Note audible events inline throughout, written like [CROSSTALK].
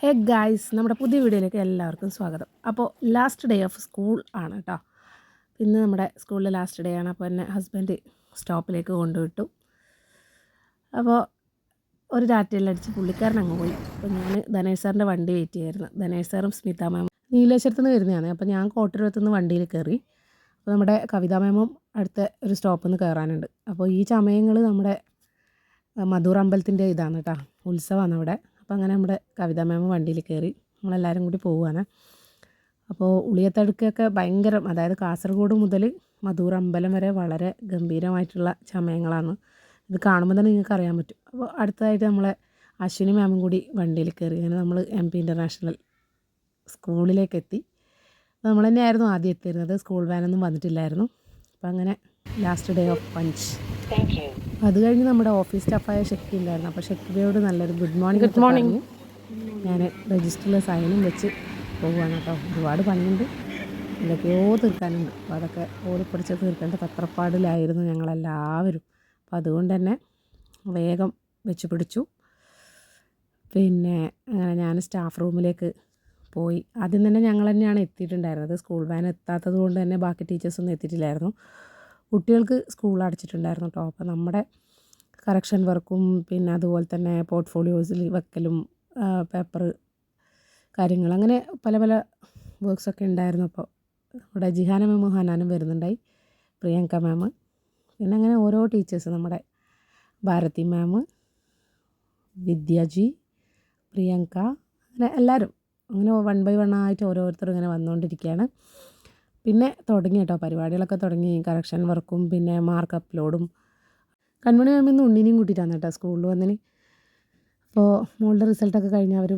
Hey guys നമ്മുടെ പുതിയ വീഡിയോയിലേക്ക് എല്ലാവർക്കും സ്വാഗതം. അപ്പോൾ ലാസ്റ്റ് ഡേ ഓഫ് സ്കൂൾ ആണ് കേട്ടോ ഇന്ന് നമ്മുടെ സ്കൂളിലെ ലാസ്റ്റ് ഡേ ആണ്. അപ്പോൾ എന്നെ ഹസ്ബൻഡ് സ്റ്റോപ്പിലേക്ക് കൊണ്ടുവിട്ടു. അപ്പോൾ ഒരു രാത്രിയെല്ലാം അടിച്ച് പുള്ളിക്കാരൻ അങ്ങ് പോയി. അപ്പോൾ ഞാൻ ധനേഷ് സാറിന്റെ വണ്ടി വെയിറ്റ് ചെയ്യായിരുന്നു. ധനേഷ് സാറും സ്മിത മാമും നീലേശ്വരത്ത് നിന്ന് വരുന്നതാണ്. അപ്പോൾ ഞാൻ കോട്ടരുവത്ത് നിന്ന് വണ്ടിയിൽ കയറി. അപ്പോൾ നമ്മുടെ കവിതാ മാമും അടുത്ത ഒരു സ്റ്റോപ്പിൽ നിന്ന് കയറാനുണ്ട്. അപ്പോൾ ഈ ചമയങ്ങൾ നമ്മുടെ മധൂർ അമ്പലത്തിന്റെ ഇതാണ് കേട്ടോ ഉത്സവമാണ് അവിടെ. അപ്പോൾ അങ്ങനെ നമ്മുടെ കവിതാ മാമ വണ്ടിയിൽ കയറി നമ്മളെല്ലാവരും കൂടി പോവുകയാണ്. അപ്പോൾ ഉളിയത്തടുക്കൊക്കെ ഭയങ്കര അതായത് കാസർഗോഡ് മുതൽ മധൂർ അമ്പലം വരെ വളരെ ഗംഭീരമായിട്ടുള്ള ചമയങ്ങളാണ്. ഇത് കാണുമ്പോൾ തന്നെ നിങ്ങൾക്ക് അറിയാൻ പറ്റും. അപ്പോൾ അടുത്തതായിട്ട് നമ്മളെ അശ്വിനി മാമും കൂടി വണ്ടിയിൽ കയറി അങ്ങനെ നമ്മൾ എം പി ഇന്റർനാഷണൽ സ്കൂളിലേക്ക് എത്തി. നമ്മൾ തന്നെയായിരുന്നു ആദ്യം എത്തിയിരുന്നത്. സ്കൂൾ വാനൊന്നും വന്നിട്ടില്ലായിരുന്നു. അപ്പോൾ അങ്ങനെ ലാസ്റ്റ് ഡേ ഓഫ് പഞ്ച്. അത് കഴിഞ്ഞ് നമ്മുടെ ഓഫീസ് സ്റ്റാഫായ ഷെക്കി ഉണ്ടായിരുന്നു. അപ്പോൾ ഷെക്കിയോട് നല്ലൊരു ഗുഡ് മോർണിംഗ് ഗുഡ് മോർണിംഗ് ഞാൻ രജിസ്റ്ററിൽ സൈനും വെച്ച് പോവുകയാണ് കേട്ടോ. ഒരുപാട് പണിയുണ്ട്. എന്തൊക്കെയോ തീർക്കാനുണ്ട്. അപ്പോൾ അതൊക്കെ ഓടിപ്പിടിച്ച് തീർക്കേണ്ട തത്രപ്പാടിലായിരുന്നു ഞങ്ങളെല്ലാവരും. അപ്പം അതുകൊണ്ട് തന്നെ വേഗം വെച്ച് പിടിച്ചു. പിന്നെ അങ്ങനെ ഞാൻ സ്റ്റാഫ് റൂമിലേക്ക് പോയി. ആദ്യം തന്നെ ഞങ്ങൾ തന്നെയാണ് എത്തിയിട്ടുണ്ടായിരുന്നത്. സ്കൂൾ വാൻ എത്താത്തത് കൊണ്ട് തന്നെ ബാക്കി ടീച്ചേഴ്സൊന്നും എത്തിയിട്ടില്ലായിരുന്നു. കുട്ടികൾക്ക് സ്കൂൾ അടച്ചിട്ടുണ്ടായിരുന്നു കേട്ടോ അപ്പോൾ നമ്മുടെ കറക്ഷൻ വർക്കും പിന്നെ അതുപോലെ തന്നെ പോർട്ട്ഫോളിയോസിൽ വെക്കലും പേപ്പർ കാര്യങ്ങൾ അങ്ങനെ പല പല വർക്ക്സൊക്കെ ഉണ്ടായിരുന്നു അപ്പോൾ നമ്മുടെ ജിഹാന മാമും ഹനാനും വരുന്നുണ്ടായി പ്രിയങ്ക മാം പിന്നെ അങ്ങനെ ഓരോ ടീച്ചേഴ്സ് നമ്മുടെ ഭാരതി മാം വിദ്യാജി പ്രിയങ്ക അങ്ങനെ എല്ലാവരും അങ്ങനെ വൺ ബൈ വൺ ആയിട്ട് ഓരോരുത്തർ ഇങ്ങനെ വന്നുകൊണ്ടിരിക്കുകയാണ് പിന്നെ തുടങ്ങി കേട്ടോ. പരിപാടികളൊക്കെ തുടങ്ങി. കറക്ഷൻ വർക്കും പിന്നെ മാർക്ക് അപ്ലോഡും കൺമണി മാമിൽ നിന്ന് ഉണ്ണിനെയും കൂട്ടിയിട്ടാണ് കേട്ടോ സ്കൂളിൽ വന്നിന്. അപ്പോൾ മോളുടെ റിസൾട്ടൊക്കെ കഴിഞ്ഞ് അവർ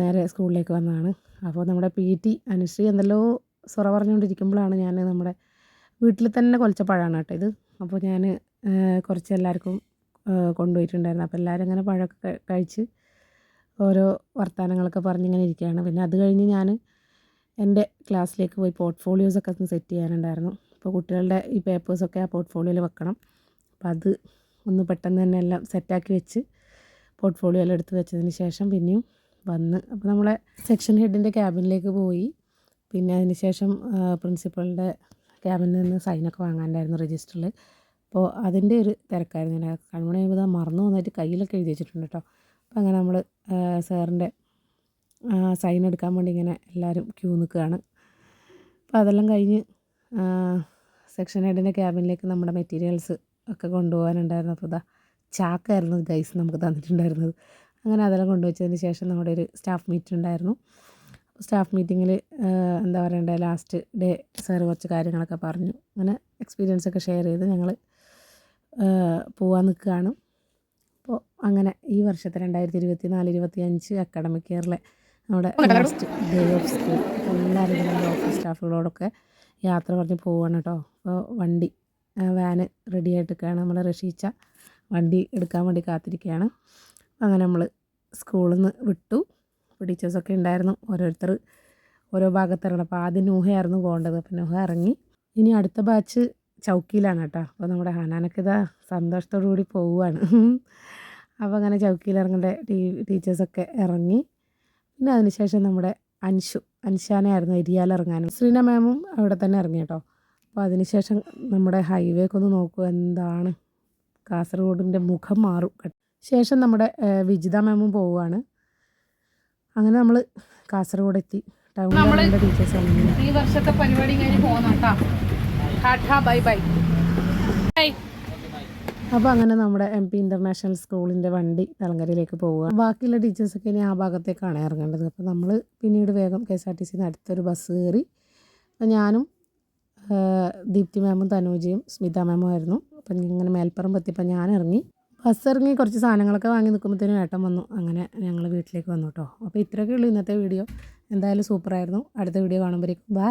നേരെ സ്കൂളിലേക്ക് വന്നതാണ്. അപ്പോൾ നമ്മുടെ പി ടി അനുശ്രീ എന്തെല്ലോ സൊറ പറഞ്ഞുകൊണ്ടിരിക്കുമ്പോഴാണ് ഞാൻ നമ്മുടെ വീട്ടിൽ തന്നെ കൊലച്ച പഴമാണ് കേട്ടോ ഇത്. അപ്പോൾ ഞാൻ കുറച്ച് എല്ലാവർക്കും കൊണ്ടുപോയിട്ടുണ്ടായിരുന്നു. അപ്പോൾ എല്ലാവരും അങ്ങനെ പഴമൊക്കെ കഴിച്ച് ഓരോ വർത്തമാനങ്ങളൊക്കെ പറഞ്ഞിങ്ങനെ ഇരിക്കുകയാണ് പിന്നെ അത് കഴിഞ്ഞ് ഞാൻ എന്റെ ക്ലാസ്സിലേക്ക് പോയി പോർട്ട്ഫോളിയോസൊക്കെ ഒന്ന് സെറ്റ് ചെയ്യാനുണ്ടായിരുന്നു. അപ്പോൾ കുട്ടികളുടെ ഈ പേപ്പേഴ്സൊക്കെ ആ പോർട്ട്ഫോളിയോയിൽ വെക്കണം. അപ്പം അത് ഒന്ന് പെട്ടെന്ന് തന്നെ എല്ലാം സെറ്റാക്കി വെച്ച് പോർട്ട്ഫോളിയോ എല്ലാം എടുത്ത് വെച്ചതിന് ശേഷം പിന്നെയും വന്ന് അപ്പോൾ നമ്മളെ സെക്ഷൻ ഹെഡിന്റെ ക്യാബിനിലേക്ക് പോയി. പിന്നെ അതിന് ശേഷം പ്രിൻസിപ്പളിന്റെ ക്യാബിനിൽ നിന്ന് സൈനൊക്കെ വാങ്ങാനുണ്ടായിരുന്നു രജിസ്റ്ററിൽ അപ്പോൾ അതിന്റെ ഒരു തിരക്കായിരുന്നു. ഞാൻ കൺമണി ചെയ്യുമ്പോൾ മറന്നു വന്നിട്ട് കയ്യിലൊക്കെ എഴുതി വെച്ചിട്ടുണ്ട് കേട്ടോ. അപ്പോൾ അങ്ങനെ നമ്മൾ സാറിന്റെ സൈൻ എടുക്കാൻ വേണ്ടി ഇങ്ങനെ എല്ലാവരും ക്യൂ നിൽക്കുകയാണ്. അപ്പോൾ അതെല്ലാം കഴിഞ്ഞ് സെക്ഷൻ ഹെഡിന്റെ ക്യാബിനിലേക്ക് നമ്മുടെ മെറ്റീരിയൽസ് ഒക്കെ കൊണ്ടുപോകാനുണ്ടായിരുന്നു. അപ്പോൾ ഇതാ ചാക്കായിരുന്നു ഗൈസ് നമുക്ക് തന്നിട്ടുണ്ടായിരുന്നത്. അങ്ങനെ അതെല്ലാം കൊണ്ടുവച്ചതിന് ശേഷം നമ്മുടെ ഒരു സ്റ്റാഫ് മീറ്റിംഗ് ഉണ്ടായിരുന്നു. സ്റ്റാഫ് മീറ്റിങ്ങിൽ എന്താ പറയണ്ടേ ലാസ്റ്റ് ഡേ സാർ കുറച്ച് കാര്യങ്ങളൊക്കെ പറഞ്ഞു. അങ്ങനെ എക്സ്പീരിയൻസ് ഒക്കെ ഷെയർ ചെയ്ത് ഞങ്ങൾ പോവാൻ നിൽക്കുകയാണ്. അപ്പോൾ അങ്ങനെ ഈ വർഷത്തെ രണ്ടായിരത്തി ഇരുപത്തി നാല് ഇരുപത്തി അഞ്ച് അക്കാഡമിക് ഇയറിലെ നമ്മുടെ ഡേ ഓഫ് സ്കൂൾ എല്ലാവരും നമ്മുടെ ഓഫീസ് സ്റ്റാഫുകളോടൊക്കെ യാത്ര പറഞ്ഞ് പോവാണ് കേട്ടോ അപ്പോൾ വണ്ടി വാന് റെഡി ആയിട്ടൊക്കെയാണ് നമ്മൾ റഷീച്ച വണ്ടി എടുക്കാൻ വേണ്ടി കാത്തിരിക്കുകയാണ്. അങ്ങനെ നമ്മൾ സ്കൂളിൽ നിന്ന് വിട്ടു ടീച്ചേഴ്സൊക്കെ ഉണ്ടായിരുന്നു. ഓരോരുത്തർ ഓരോ ഭാഗത്തിറങ്ങണം അപ്പോൾ ആദ്യം നൂഹയായിരുന്നു പോകേണ്ടത്. അപ്പോൾ നൂഹ ഇറങ്ങി. ഇനി അടുത്ത ബാച്ച് ചൗക്കിയിലാണ് കേട്ടോ അപ്പോൾ നമ്മുടെ ഹനാനൊക്കെ ഇതാ സന്തോഷത്തോടു കൂടി പോവുകയാണ് [LAUGHS] അപ്പോൾ അങ്ങനെ ചൗക്കിയിൽ ഇറങ്ങേണ്ട ടീ ടീച്ചേഴ്സൊക്കെ ഇറങ്ങി. പിന്നെ അതിനുശേഷം നമ്മുടെ അൻഷു അൻഷാനായിരുന്നു എരിയാൽ ഇറങ്ങാനും ശ്രീന മാമും അവിടെ തന്നെ ഇറങ്ങി കേട്ടോ. അപ്പോൾ അതിനുശേഷം നമ്മുടെ ഹൈവേക്ക് ഒന്ന് നോക്കൂ എന്താണ്. കാസർഗോഡിന്റെ മുഖം മാറും ശേഷം നമ്മുടെ വിജിത മാമും പോവുകയാണ്. അങ്ങനെ നമ്മൾ കാസർഗോഡ് എത്തി ടൗണിലെ ടീച്ചേഴ്സ് ഈ വർഷത്തെ പരിപാടി കഴിഞ്ഞ് പോകുന്നു കേട്ടോ ബൈ ബൈ. ബൈ അപ്പോൾ അങ്ങനെ നമ്മുടെ എം പി ഇന്റർനാഷണൽ സ്കൂളിന്റെ വണ്ടി തലങ്കരയിലേക്ക് പോവുക. ബാക്കിയുള്ള ടീച്ചേഴ്സൊക്കെ ഇനി ആ ഭാഗത്തേക്കാണ് ഇറങ്ങേണ്ടത്. അപ്പോൾ നമ്മൾ പിന്നീട് വേഗം കെ എസ് ആർ ടി സിന്ന് അടുത്തൊരു ബസ് കയറി ഞാനും ദീപ്തി മാമും തനൂജയും സ്മിത മാമും ആയിരുന്നു. അപ്പം ഇങ്ങനെ മേൽപ്പുറം എത്തിയപ്പോൾ ഞാൻ ഇറങ്ങി. ബസ് ഇറങ്ങി കുറച്ച് സാധനങ്ങളൊക്കെ വാങ്ങി നിൽക്കുമ്പോഴത്തേനും ഏട്ടൻ വന്നു. അങ്ങനെ ഞങ്ങൾ വീട്ടിലേക്ക് വന്നു കേട്ടോ അപ്പോൾ ഇത്രയൊക്കെ ഉള്ളൂ ഇന്നത്തെ വീഡിയോ എന്തായാലും സൂപ്പറായിരുന്നു അടുത്ത വീഡിയോ കാണുമ്പോഴേക്കും. ബൈ